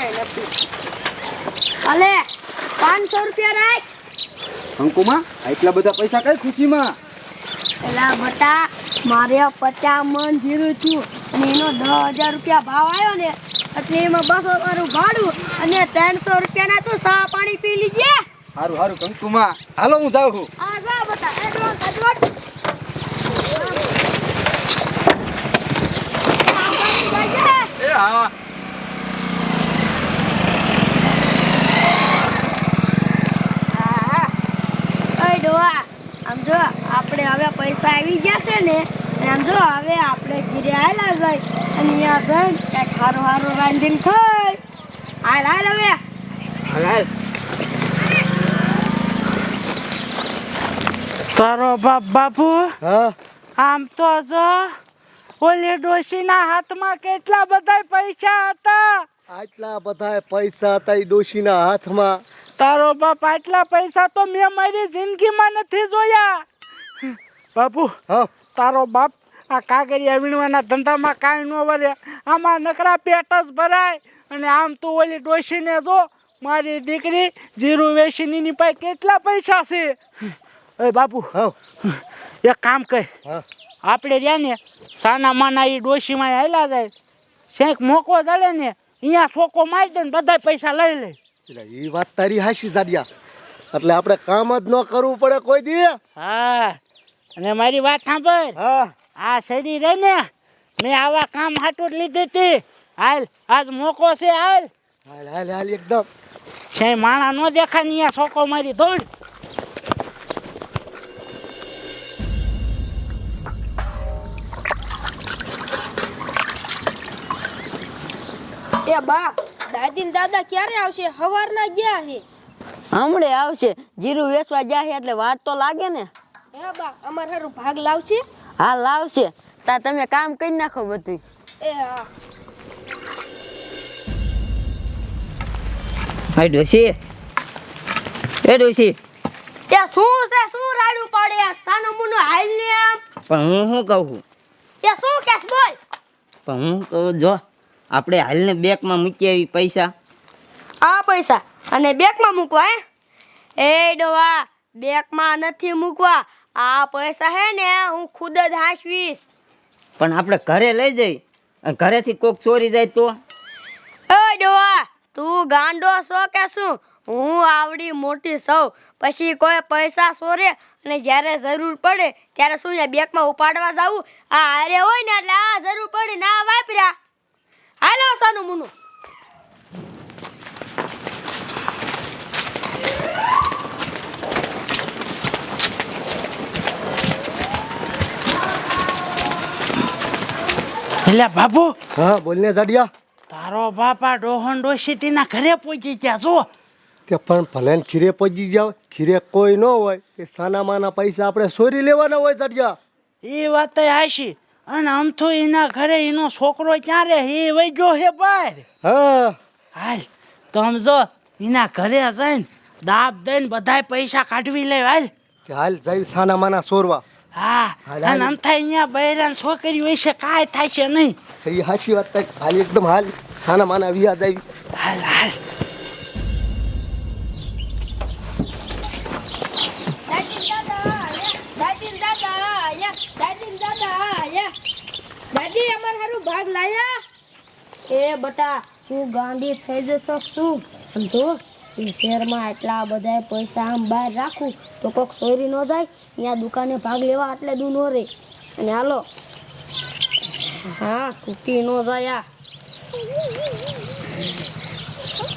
નથી. અલે પાંચસો રૂપિયા રાખ. અંકુમાં આટલા બધા પૈસા કઈ ખુશીમાં? એલા બટા મારે પચાસ મણ જીરું છું અને એનો દસ હજાર રૂપિયા ભાવ આવ્યો ને એટલે એમાં બસો મારું ભાડું અને ત્રણસો રૂપિયાના તો સા પાણી પી લીજે. હારું હારું કંકુમાં હાલો હું જાઉં છું. આ જા બટા એડવાન્સ એડવાન્સ હા. ઓય આમ જો આપણે હવે પૈસા આવી ગયા છે ને અને આમ જો હવે આપણે ઘીરે આવેલા જાય અને અહીંયા જઈને ક્યાંક હારું હારું રાંધીને ખાય. હાલ હાલ હવે. હાલ હાલ. તારો બાપ બાપુ હા. આમ તો જો ઓલી ડોશીના હાથમાં કેટલા બધા પૈસા હતા? આટલા બધા પૈસા હતા ઈ ડોશીના હાથમાં. તારો બાપ આટલા પૈસા તો મેં મારી જિંદગીમાં નથી જોયા. બાપુ હા. તારો બાપ આ કાગળિયા વીણવાના ધંધામાં કાંઈ ન વરે આમાં નકરા પેટ જ ભરાય. અને આમ તું ઓલી ડોશીને જો મારી દીકરી જીરું વેસીની પાસે કેટલા પૈસા છે? એ બાપુ હા. એક કામ કર. હા. આપણે રહ્યા ને સાના માના એ ડોસીમાં હાલ્યા જાય. શેક મોકો જડે ને અહીંયા છોકો મારી દે ને બધા પૈસા લઈ લે. એટલે એ વાત તારી હાશી જાડિયા. એટલે આપણે કામ જ ન કરવું પડે કોઈ દી. હા અને મારી વાત સાંભળ. હા. આ શેરી રહે ને મેં આવા કામ હાટું જ લીધી હતી. હાલ આજ મોકો છે હાલ. હાલ હાલ હાલ એકદમ. છે માણા ન દેખાય ને અહીંયા છોકો મારી દોડ એ બા દાદી ને દાદા ક્યારે આવશે? સવારના ગયા છે હમણે આવશે. જીરું વેચવા જાય એટલે વાર તો લાગે ને. હે બા અમાર હારું ભાગ લાવશે? હા લાવશે. તા તમે કામ કરી નાખો બધું એ હા. હાય ડોશી. એ ડોશી. તે શું છે? શું રાડું પડે સાનો મુનો હાલ ને આમ? પણ હું શું કહું? તે શું કેસ બોલ? પણ હું કહું જો. આપણે હાલને બેગમાં મૂકી આવી પૈસા. આ પૈસા. અને બેકમાં મૂકવા હે? એ ડોવા બેકમાં નથી મૂકવા. આ પૈસા હે ને હું ખુદ જ હાંસવીશ. પણ આપણે ઘરે લઈ જઈ. ઘરેથી કોક ચોરી જાય તો? એ ડોવા તું ગાંડો છો કે શું? હું આવડી મોટી સૌ. પછી કોઈ પૈસા સોરે અને જ્યારે જરૂર પડે ત્યારે શું બેગમાં ઉપાડવા જાવું આ હારે હોય ને એટલે આ જરૂર પડે ના વાપર્યા. હાલો સાનું મુનું. એટલે બાપુ હા બોલને જાડિયા. તારો બાપા ડોહન ડોશી તેના ઘરે પહોંચી ગયા જો તે પણ ભલે ને ખીરે પજી જાવ ખીરે કોઈ ન હોય તે સાના માના પૈસા આપણે સોરી લેવાના હોય જાડિયા. એ વાત હાશી અને આમ તો એના ઘરે એનો છોકરો ક્યાં રે એ વહી ગયો હે બહાર હા. હાલ તમ જો એના ઘરે જઈને દાબ દઈને બધાય પૈસા કાઢવી લે હાલ. હાલ જાય સાના માના સોરવા. હા અને આમ થાય અહીંયા બૈરાન છોકરી હોય છે કાંઈ થાય છે નહીં. એ હાચી વાત થાય. હાલ એકદમ હાલ. સાના માના વિયા જાય. હાલ હાલ. દાદી અમાર હારું ભાગ લાયા? એ બટા હું ગાંડી થઈ જશો છું અને જો, એ શહેરમાં એટલા બધા પૈસા આમ બહાર રાખું, તો કોક ચોરી ન જાય, ત્યાં દુકાને ભાગ લેવા એટલે દૂર ન રહે અને હાલો. હા તૂટી ન જાય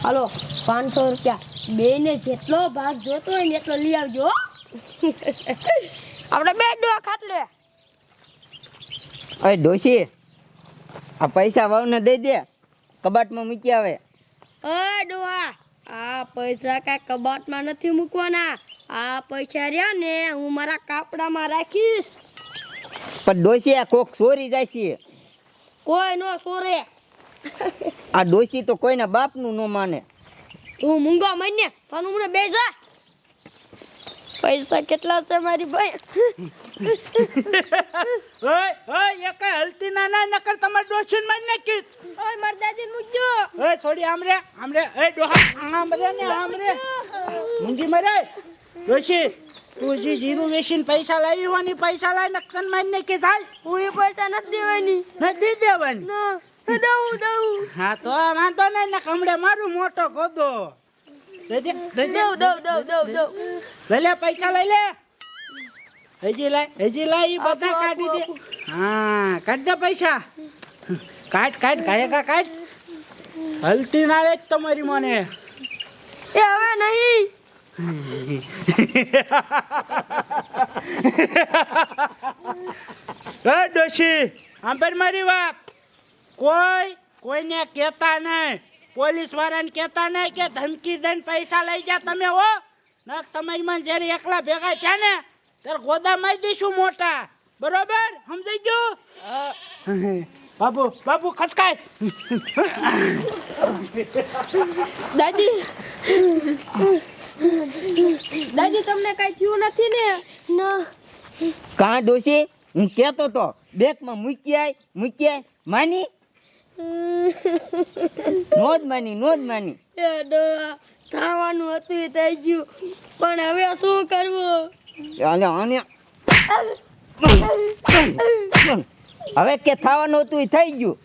હાલો, પાંચસો રૂપિયા. બેને જેટલો ભાગ જોતો હોય ને એટલો લઈ આવજો. આપણે બે ડોવા ખાટલે અરે ડોશી આ પૈસા વાવને દઈ દે કબાટમાં મૂકી આવે. અ ડોહા આ પૈસા કાંઈ કબાટમાં નથી મૂકવાના. આ પૈસા રહ્યા ને હું મારા કાપડામાં રાખીશ. પણ ડોશી આ કોક ચોરી જાય છે. કોઈ નો સોરે આ ડોશી તો કોઈના બાપનું ન માને. તું મૂંગો મને સાનું મને બેસા. જા પૈસા કેટલા છે મારી ભાઈ? ઓય ઓય એક હલતી ના ના નકર તમારે ડોશીનમાં નાખી. ઓય માર દાદી મુજો ઓય થોડી આમ રે આમ રે એ ડોહા આમ રે ને આમ રે. મુંજી મરે. ડોશી તું જે જીરું વેચીને પૈસા લાવી હોની પૈસા લાવી નકરમાં નાખી થાય. હું એ પૈસા નથી દેવાની. નથી દેવાની? ના દઉં દઉં. હા તો વાંધો નહીં ને કમડે મારું મોટો ગોદો. દઈ દે દઈ દે દઉં દઉં દઉં દઉં લઈ લે. પૈસા લઈ લે. હજી લાય હજી લાય ઈ બધા કાઢી દે. હા કાઢ દે પૈસા. કાઢ કાઢ ગાયકા કાઢ. હલતી ના રે તમારી મને. એ હવે નહીં. એ ડોશી આંબેડ મારી વાત. કોઈ કોઈને કહેતા નહીં. પોલીસ વાળાને કહેતા નહીં કે ધમકી દઈને પૈસા લઈ જા તમે હો. ના તમારી માં જ્યારે એકલા ભેગા થયા ને ત્યારે ગોદા મારી દઈશું મોટા. બરોબર? સમજાઈ ગયું? બાબુ બાબુ ખસકાય. દાદી. દાદી તમને કઈ થયું નથી ને? ના. કાં ડોશી? હું કહેતો તો બેગમાં મૂકી આય મૂકી આય. માની? નો જ માની નો જ માની. થવાનું હતું એ થઈ ગયું. પણ હવે શું કરવું? આને હવે કે થવાનું હતું એ થઈ ગયું.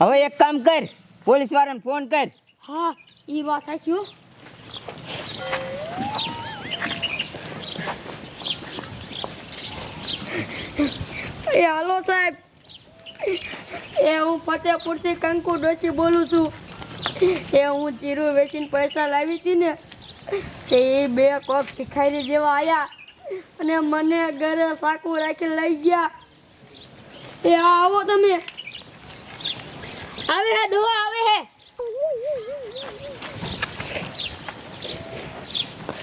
હવે એક કામ કર પોલીસ વાળાને ફોન કર. હા એ વાત સાચી એ હાલો સાહેબ. એ હું ફતેપુરથી કંકુ ડોશી બોલું છું. એ હું ચીરું વેચીને પૈસા લાવી હતી ને તે એ બે કોક ભિખારી જેવા આવ્યા અને મને ઘરે સાકું રાખી લઈ ગયા. એ આવો તમે. આવે હે ડોહા આવે હે.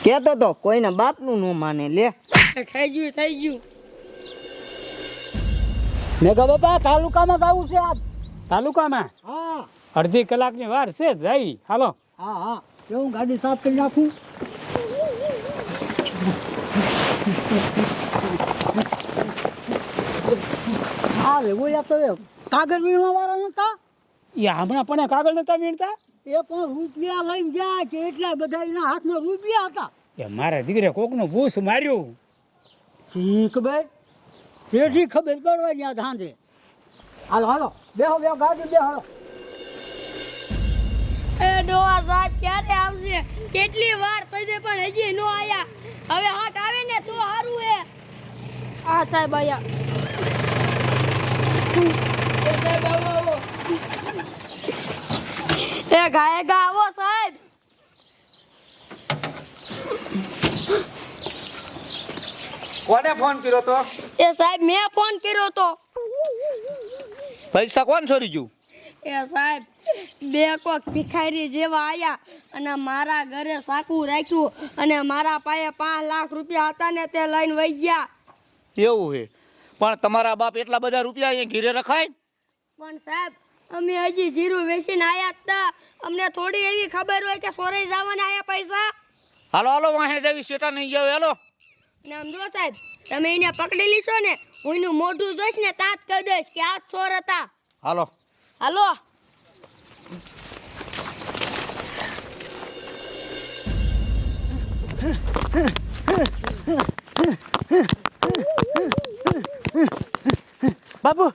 કેતો તો કોઈના બાપનું ન માને લે. થઈ ગયું થઈ ગયું. મેઘા બાપા તાલુકામાં જવું છે આજ. તાલુકામાં? હા. અડધી કલાકની વાર છે જઈ હાલો. હા હા. એવું ગાડી સાફ કરી નાખું. હા રે ઓલા તો કાગળ વીણવા વાળા નતા? એ હમણાં પણ કાગળ નતા વીણતા? એ પણ રૂપિયા લઈને ગયા કે એટલા બધા એના હાથમાં રૂપિયા હતા. એ મારા દીકરે કોકનું ભૂસ માર્યું. શીખ ભાઈ. તેથી ખબર પડવા ત્યાં સાંજે હાલો હાલો. બેહો બેહો ગાડી બેહો. એ ડોહા સાહેબ ક્યારે આવશે? કેટલી વાર થઈ પણ હજી નો આયા. હવે હાથ આવે ને તો સારું હે. આ સાહેબ આયા. એ ગાય ગા આવો સાહેબ. કોને ફોન કર્યો તો? એ સાહેબ મેં ફોન કર્યો તો. પૈસા કોણ છોડી ગયું? એ સાહેબ બે કોક ભિખારી જેવા આયા અને મારા ઘરે સાકું રાખ્યું અને મારા પાસે પાંચ લાખ રૂપિયા હતા ને તે લઈને વહી ગયા. એવું છે. પણ તમારા બાપ એટલા બધા રૂપિયા અહીંયા ઘીરે રખાય? પણ સાહેબ અમે હજી જીરું વેચીને આયા હતા અમને થોડી એવી ખબર હોય કે સોરે જવાના આયા પૈસા. હાલો હાલો વાહે જેવી સેટા નહીં જાવ હાલો. જો સાહેબ. તમે એને પકડી લીશો ને હું એનું મોઢું જોઈશ ને તાત કહી દઈશ કે આ ચોર હતા. હાલો. હાલો. બાબુ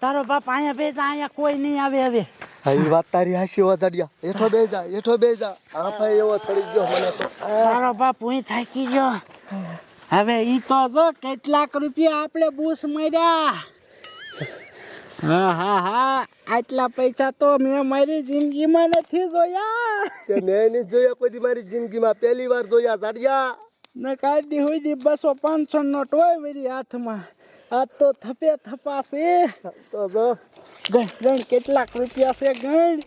તારો બાપ અહીંયા બે અહીંયા કોઈ નહીં આવે હવે. એ વાત તારી હાસી વાજાડિયા એઠો બે જા એઠો બે જા આ ભાઈ એવો સડી ગયો મને તો. તારો બાપ હું થાકી ગયો. હવે ઈ તો જો કેટલાક રૂપિયા આપણે બૂસ માર્યા. હા હા હા આટલા પૈસા તો મેં મારી જિંદગીમાં નથી જોયા. મેં નહીં જોયા પછી મારી જિંદગીમાં પહેલી વાર જોયા જાડિયા. ને કાઢી હોય બસો પાંચસો નોટ હોય મારી હાથમાં. આ તો થપે થપાશે. તો ગણ ગણ કેટલાક રૂપિયા છે ગણ.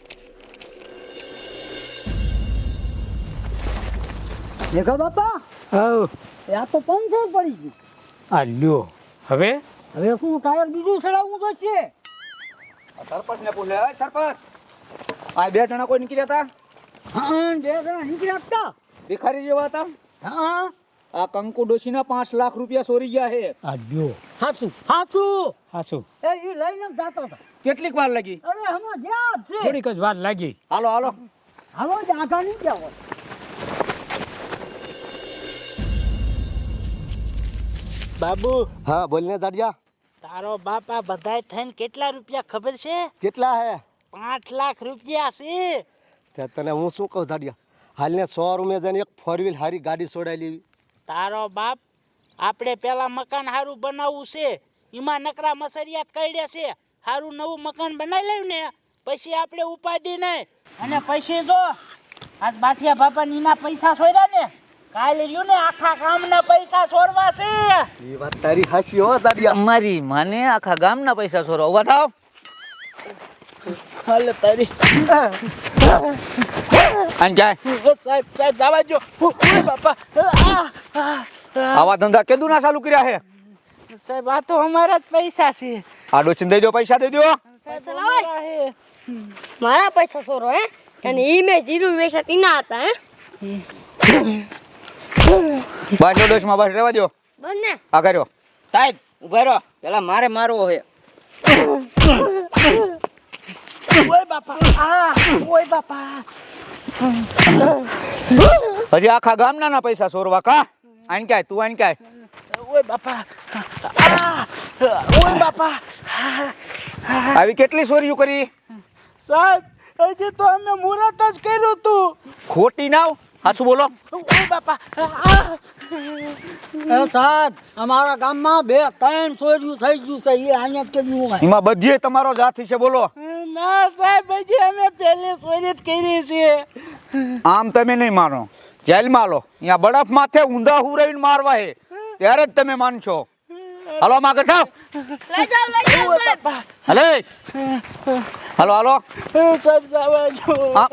દેખો બાપા? હવ આ તો પંચર પડી ગયું. આ લ્યો. હવે? હવે શું ટાયર બીજું ચડાવવું તો છે સરપંચ ને પૂછે "અય સરપંચ આ બે જણા કોઈ નીકળ્યા હતા હા બે જણા નીકળ્યા હતા ભિખારી જેવા હતા? હા. આ કંકુ ડોશીના પાંચ લાખ રૂપિયા ચોરી ગયા હે આ જો. હાસુ હાસુ હાસુ એ ઈ લઈને જાતો હતો. કેટલીક વાર લાગી? અરે હમણાં જ્યાં છે. થોડીક જ વાર લાગી. હાલો હાલો. હાલો જ આઘા નહીં જાવ બાબુ. હા બોલને દાડિયા. તારો બાપા બધાય થઈને કેટલા રૂપિયા ખબર છે? કેટલા હે? પાંચ લાખ રૂપિયા છે. તે તને હું શું કહું દાડિયા? હાલને સો રૂમે જઈને એક ફોર વ્હીલ હારી ગાડી છોડાઈ લેવી. તારો બાપ આપણે પેલા મકાન સારું બનાવવું છે એમાં નકરા મસરિયાત કર્યા છે સારું નવું મકાન બનાવી લેવું ને પછી આપણે ઉપાધિ નહીં. અને પછી જો આજ બાઠિયા બાપા નીના પૈસા છોડ્યા ને કાલે લ્યું ને આખા ગામના પૈસા સોરવા છે. એ વાત તારી હાસી હો તારી અમારી માને આખા ગામના પૈસા સોરવા. ઊભા થાવ. હાલે તારી. અને સાહેબ સાહેબ જવા જો બાપા. આ, આ, આવા ધંધા કેદું ના ચાલુ કર્યા હે? સાહેબ આ તો અમારા જ પૈસા છે. આડો ડોશીને દઈ દો પૈસા દઈ દો. મારા પૈસા સોરો હે? અને ઈ મે જીરું વેચાતી તીના હતા હે? બસ ડોશમાં બસ રહેવા દો બંને. આ કર્યો. સાહેબ ઊભા રહો. પેલા મારે મારવો હે. ઓય બાપા આ ઓય બાપા. હજી આખા ગામના ના પૈસા સોરવા કા? આન ક્યાંય તું આન ક્યાંય? ઓય બાપા. ઓય બાપા. આવી કેટલી ચોરીઓ કરી? સાહેબ હજી તો અમે મુહૂર્ત જ કર્યું તું ખોટી નાવ સાચું બોલો. ઓય બાપા. એ સાહેબ અમારા ગામમાં બે ત્રણ સોર્યું થઈ ગયું છે એ અહીંયા જ કર્યું હોય. એમાં બધીએ તમારો જાતિ છે બોલો. ના સાહેબ હજી અમે પહેલે સોરી જ કરી છે આમ તમે નહીં માનો. જેલમાં લો અહીંયા બરફ માથે ઊંધા હુરાવીને મારવા હે. ત્યારે જ તમે માનશો. હાલો માં ગઠાવ લઈ જાઓ લઈ જાઓ સાહેબ. હલે હાલો હાલો. સાહેબ જવા જો હા.